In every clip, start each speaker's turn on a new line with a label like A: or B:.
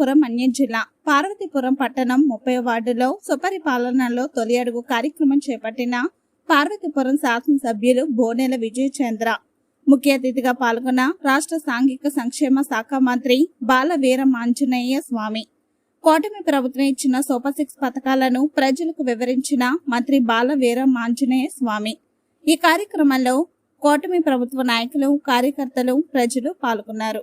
A: పార్వతీపురం అన్యం జిల్లా పార్వతీపురం పట్టణం ముప్పై వార్డులో సుపరిపాలనలో తొలి అడుగు కార్యక్రమం చేపట్టిన పార్వతీపురం శాసనసభ్యులు బోనెల విజయ్ చంద్ర ముఖ్య అతిథిగా పాల్గొన్న రాష్ట్ర సాంఘిక సంక్షేమ శాఖ మంత్రి బాలవీర వీరమాంజనేయ స్వామి. కూటమి ప్రభుత్వం ఇచ్చిన సూపర్ సిక్స్ పథకాలను ప్రజలకు వివరించిన మంత్రి బాలవీర వీరమాంజనేయ స్వామి. ఈ కార్యక్రమంలో కూటమి ప్రభుత్వ నాయకులు కార్యకర్తలు ప్రజలు పాల్గొన్నారు.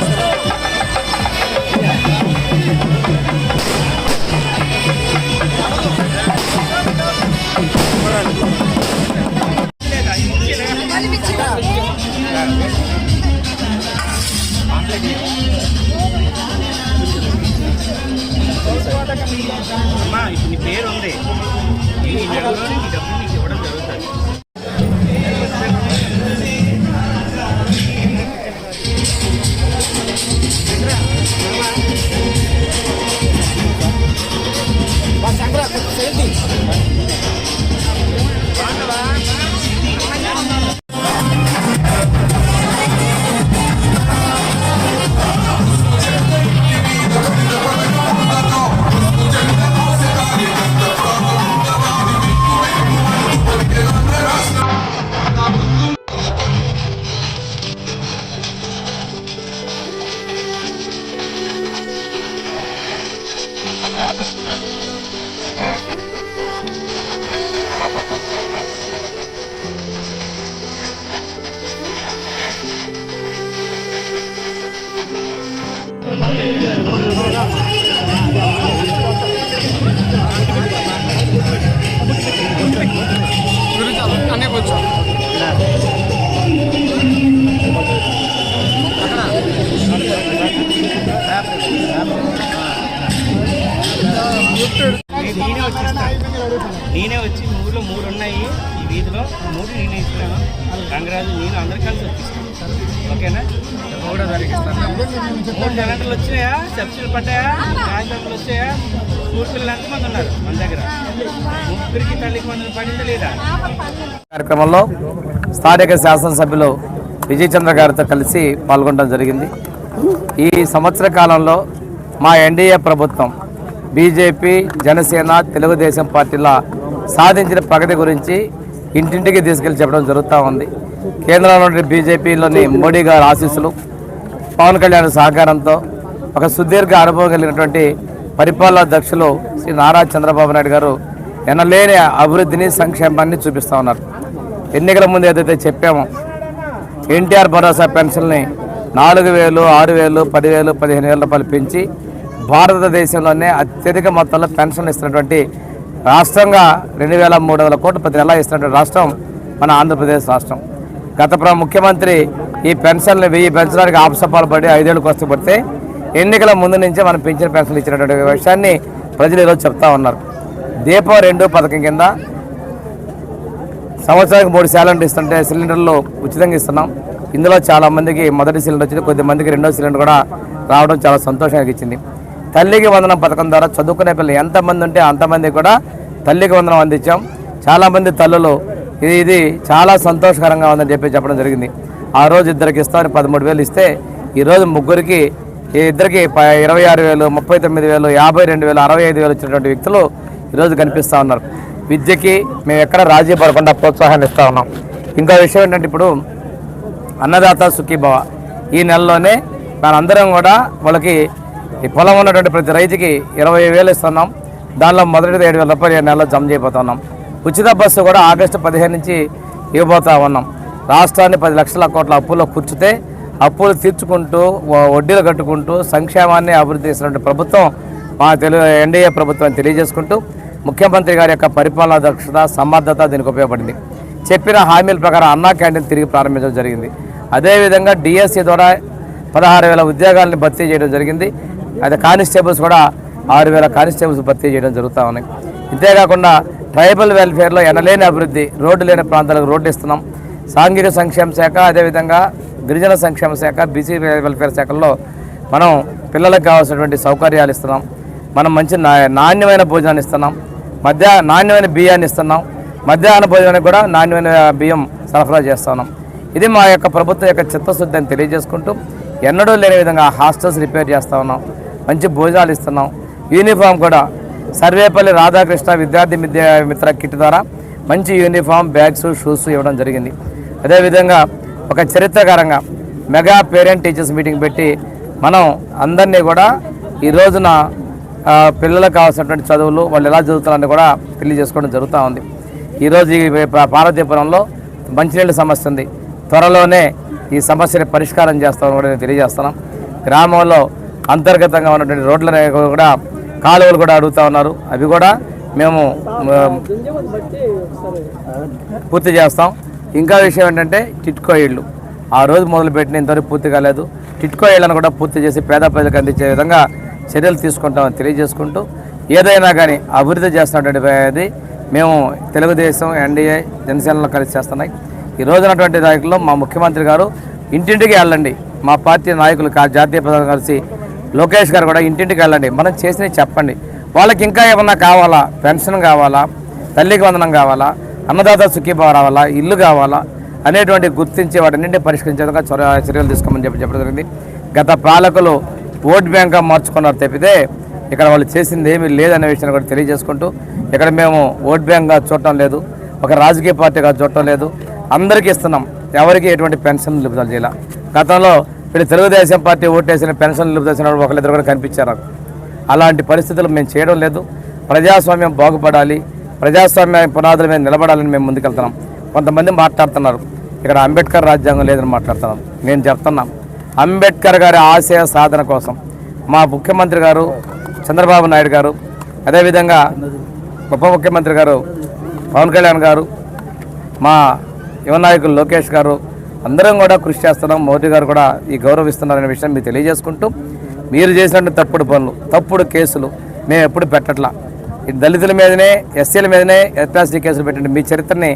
B: అమ్మా ఇప్పుడు నీ పేరు ఉంది ఈ నెలలో ఈ డబ్బులు నేనే వచ్చి ఊర్లో మూడు ఉన్నాయి ఈ వీధిలో. మూడు నేనే ఇస్తాను రంగరాజు నేను అందరు కలిసి వచ్చిస్తాను ఓకేనా? మూడో తారీఖు ఇస్తాను మూడు జనటలు వచ్చినాయా? సబ్సిడీలు పడ్డాయా? రాజధానులు వచ్చాయా? స్కూల్ పిల్లలు ఎంతమంది ఉన్నారు మన దగ్గర. ముగ్గురికి తల్లికి మంది పడిందా లేదా?
C: కార్యక్రమంలో స్థానిక శాసనసభ్యులు విజయ్ చంద్ర గారితో కలిసి పాల్గొనడం జరిగింది. ఈ సంవత్సర కాలంలో మా ఎన్డీఏ ప్రభుత్వం బీజేపీ జనసేన తెలుగుదేశం పార్టీల సాధించిన ప్రగతి గురించి ఇంటింటికి తీసుకెళ్ళి చెప్పడం జరుగుతూ ఉంది. కేంద్రంలోని బీజేపీలోని మోడీ గారి ఆశీస్సులు పవన్ కళ్యాణ్ సహకారంతో ఒక సుదీర్ఘ అనుభవం కలిగినటువంటి పరిపాలనా అధ్యక్షులు శ్రీ నారా చంద్రబాబు నాయుడు గారు ఎనలేని అభివృద్ధిని సంక్షేమాన్ని చూపిస్తూ ఉన్నారు. ఎన్నికల ముందు ఏదైతే చెప్పామో ఎన్టీఆర్ భరోసా పెన్షన్ని నాలుగు వేలు ఆరు వేలు పదివేలు పదిహేను వేల రూపాయలు పెంచి భారతదేశంలోనే అత్యధిక మొత్తంలో పెన్షన్ ఇస్తున్నటువంటి రాష్ట్రంగా రెండు వేల మూడు వందల కోట్లు ప్రతి నెల ఇస్తున్నటువంటి రాష్ట్రం మన ఆంధ్రప్రదేశ్ రాష్ట్రం. గత ప్ర ముఖ్యమంత్రి ఈ పెన్షన్లు వెయ్యి పెంచడానికి ఆపసపాలు పడి ఐదేళ్ళు వస్తూ ఎన్నికల ముందు నుంచే మనం పెన్షన్ పెన్షన్లు ఇచ్చినటువంటి విషయాన్ని ప్రజలు ఈరోజు చెప్తా ఉన్నారు. దీపం రెండు పథకం కింద సంవత్సరానికి మూడు సిలిండర్ ఇస్తుంటే సిలిండర్లు ఉచితంగా ఇస్తున్నాం. ఇందులో చాలామందికి మొదటి సిలిండర్ వచ్చింది కొద్ది మందికి రెండో సిలిండర్ కూడా రావడం చాలా సంతోషంగా ఇచ్చింది. తల్లికి వందనం పథకం ద్వారా చదువుకునే పిల్లలు ఎంతమంది ఉంటే అంతమంది కూడా తల్లికి వందనం అందించాం. చాలామంది తల్లులు ఇది ఇది చాలా సంతోషకరంగా ఉందని చెప్పి చెప్పడం జరిగింది. ఆ రోజు ఇద్దరికి ఇస్తామని పదమూడు వేలు ఇస్తే ఈరోజు ముగ్గురికి ఈ ఇద్దరికి ఇరవై ఆరు వేలు ముప్పై తొమ్మిది వేలు యాభై రెండు వేలు అరవై ఐదు వేలు వచ్చినటువంటి వ్యక్తులు ఈరోజు కనిపిస్తూ ఉన్నారు. విద్యకి మేము ఎక్కడ రాజీ పడకుండా ప్రోత్సాహాన్ని ఇస్తూ ఉన్నాం. ఇంకో విషయం ఏంటంటే ఇప్పుడు అన్నదాత సుఖీభవ. ఈ నెలలోనే మనందరం కూడా వాళ్ళకి ఈ పొలం ఉన్నటువంటి ప్రతి రైతుకి ఇరవై వేలు ఇస్తున్నాం. దానిలో మొదటిది ఏడు వేల రూపాయలు నెలలో జమ చేయబోతున్నాం. ఉచిత బస్సు కూడా ఆగస్టు పదిహేను నుంచి ఇవ్వబోతా ఉన్నాం. రాష్ట్రాన్ని పది లక్షల కోట్ల అప్పుల్లో కూర్చుతే అప్పులు తీర్చుకుంటూ వడ్డీలు కట్టుకుంటూ సంక్షేమాన్ని అభివృద్ధి చేసినటువంటి ప్రభుత్వం మా తెలుగు ఎన్డీఏ ప్రభుత్వాన్ని తెలియజేసుకుంటూ ముఖ్యమంత్రి గారి యొక్క పరిపాలనా దక్షత సమర్థత దీనికి ఉపయోగపడింది. చెప్పిన హామీల ప్రకారం అన్నా క్యాంటీన్ తిరిగి ప్రారంభించడం జరిగింది. అదేవిధంగా డిఎస్సి ద్వారా పదహారు వేల ఉద్యోగాలను భర్తీ చేయడం జరిగింది. అయితే కానిస్టేబుల్స్ కూడా ఆరు వేల కానిస్టేబుల్స్ భర్తీ చేయడం జరుగుతూ ఉన్నాయి ఇంతేకాకుండా ట్రైబల్ వెల్ఫేర్లో ఎనలేని అభివృద్ధి రోడ్డు లేని ప్రాంతాలకు రోడ్డు ఇస్తున్నాం. సాంఘిక సంక్షేమ శాఖ అదేవిధంగా గిరిజన సంక్షేమ శాఖ బీసీ వెల్ఫేర్ శాఖల్లో మనం పిల్లలకు కావాల్సినటువంటి సౌకర్యాలు ఇస్తున్నాం. మనం మంచి నా- నాణ్యమైన భోజనాన్ని ఇస్తున్నాం. మధ్య నాణ్యమైన బియ్యాన్ని ఇస్తున్నాం. మధ్యాహ్న భోజనానికి కూడా నాణ్యమైన బియ్యం సరఫరా చేస్తున్నాం ఇది మా యొక్క ప్రభుత్వం యొక్క చిత్తశుద్ధి అని తెలియజేసుకుంటూ ఎన్నడూ లేని విధంగా హాస్టల్స్ రిపేర్ చేస్తూ ఉన్నాం. మంచి భోజనాలు ఇస్తున్నాం. యూనిఫామ్ కూడా సర్వేపల్లి రాధాకృష్ణ విద్యార్థి మిద్య మిత్ర కిట్ ద్వారా మంచి యూనిఫామ్ బ్యాగ్స్ షూస్ ఇవ్వడం జరిగింది. అదేవిధంగా ఒక చరిత్రకరంగా మెగా పేరెంట్ టీచర్స్ మీటింగ్ పెట్టి మనం అందరినీ కూడా ఈ రోజున పిల్లలకు కావాల్సినటువంటి చదువులు వాళ్ళు ఎలా చదువుతున్నారని కూడా తెలియజేసుకోవడం జరుగుతూ ఉంది. ఈరోజు ఈ పార్వతీపురంలో మంచినీళ్ళ సమస్య ఉంది. త్వరలోనే ఈ సమస్యని పరిష్కారం చేస్తామని కూడా నేను తెలియజేస్తున్నాం. గ్రామంలో అంతర్గతంగా ఉన్నటువంటి రోడ్లని కూడా కాలువలు కూడా అడుగుతా ఉన్నారు. అవి కూడా మేము పూర్తి చేస్తాం. ఇంకా విషయం ఏంటంటే టిట్కో ఇళ్ళు. ఆ రోజు మొదలుపెట్టిన ఇంతవరకు పూర్తి కాలేదు. టిట్కో ఇళ్ళను కూడా పూర్తి చేసి పేద ప్రజలకు అందించే విధంగా చర్యలు తీసుకుంటామని తెలియజేసుకుంటూ ఏదైనా కానీ అభివృద్ధి చేస్తున్నటువంటి మేము తెలుగుదేశం ఎన్డీఏ జనసేనలో కలిసి చేస్తున్నాయి. ఈ రోజునటువంటి నాయకుల్లో మా ముఖ్యమంత్రి గారు ఇంటింటికి వెళ్ళండి. మా పార్టీ నాయకులు కా- జాతీయ ప్రధాని కలిసి లోకేష్ గారు కూడా ఇంటింటికి వెళ్ళండి. మనం చేసినవి చెప్పండి. వాళ్ళకి ఇంకా ఏమన్నా కావాలా? పెన్షన్ కావాలా? తల్లికి వందనం కావాలా? అన్నదాత సుఖీభావ రావాలా? ఇల్లు కావాలా? అనేటువంటి గుర్తించి వాటిని పరిష్కరించేందుకు చొర చర్యలు తీసుకోమని చెప్పి చెప్పడం జరిగింది. గత పాలకులు ఓట్ బ్యాంక్గా మార్చుకున్నారు తప్పితే ఇక్కడ వాళ్ళు చేసింది ఏమీ లేదనే విషయాన్ని కూడా తెలియజేసుకుంటూ ఇక్కడ మేము ఓట్ బ్యాంక్గా చూడటం లేదు. ఒక రాజకీయ పార్టీగా చూడటం లేదు. అందరికీ ఇస్తున్నాం. ఎవరికి ఎటువంటి పెన్షన్ నిలుపుదల చేయాలి? గతంలో వీళ్ళు తెలుగుదేశం పార్టీ ఓటేసిన పెన్షన్ నిలుపుదల చేసిన వాళ్ళు ఒకళ్ళిద్దరు కూడా కనిపించారు నాకు. అలాంటి పరిస్థితులు మేము చేయడం లేదు. ప్రజాస్వామ్యం బాగుపడాలి. ప్రజాస్వామ్య పునాదుల మీద నిలబడాలని మేము ముందుకెళ్తున్నాం. కొంతమంది మాట్లాడుతున్నారు. ఇక్కడ అంబేద్కర్ రాజ్యాంగం లేదని మాట్లాడుతున్నాం. నేను చెప్తున్నాం. అంబేద్కర్ గారి ఆశయ సాధన కోసం మా ముఖ్యమంత్రి గారు చంద్రబాబు నాయుడు గారు అదేవిధంగా ఉప ముఖ్యమంత్రి గారు పవన్ కళ్యాణ్ గారు మా యువ నాయకులు లోకేష్ గారు అందరం కూడా కృషి చేస్తున్నాం. మోదీ గారు కూడా ఈ గౌరవిస్తున్నారనే విషయం మీకు తెలియజేసుకుంటూ మీరు చేసినట్టు తప్పుడు పనులు తప్పుడు కేసులు మేము ఎప్పుడు పెట్టట్లా. ఈ దళితుల మీదనే ఎస్సీల మీదనే అట్రాసిటీ కేసులు పెట్టండి. మీ చరిత్రని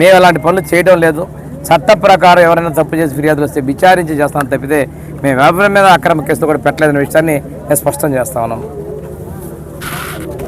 C: మేము అలాంటి పనులు చేయడం లేదు. చట్ట ప్రకారం ఎవరైనా తప్పు చేసి ఫిర్యాదులు వస్తే విచారించి చేస్తాం తప్పితే మేము ఎవరి మీద అక్రమ కేసులు కూడా పెట్టలేదనే విషయాన్ని నేను స్పష్టం చేస్తా ఉన్నాను.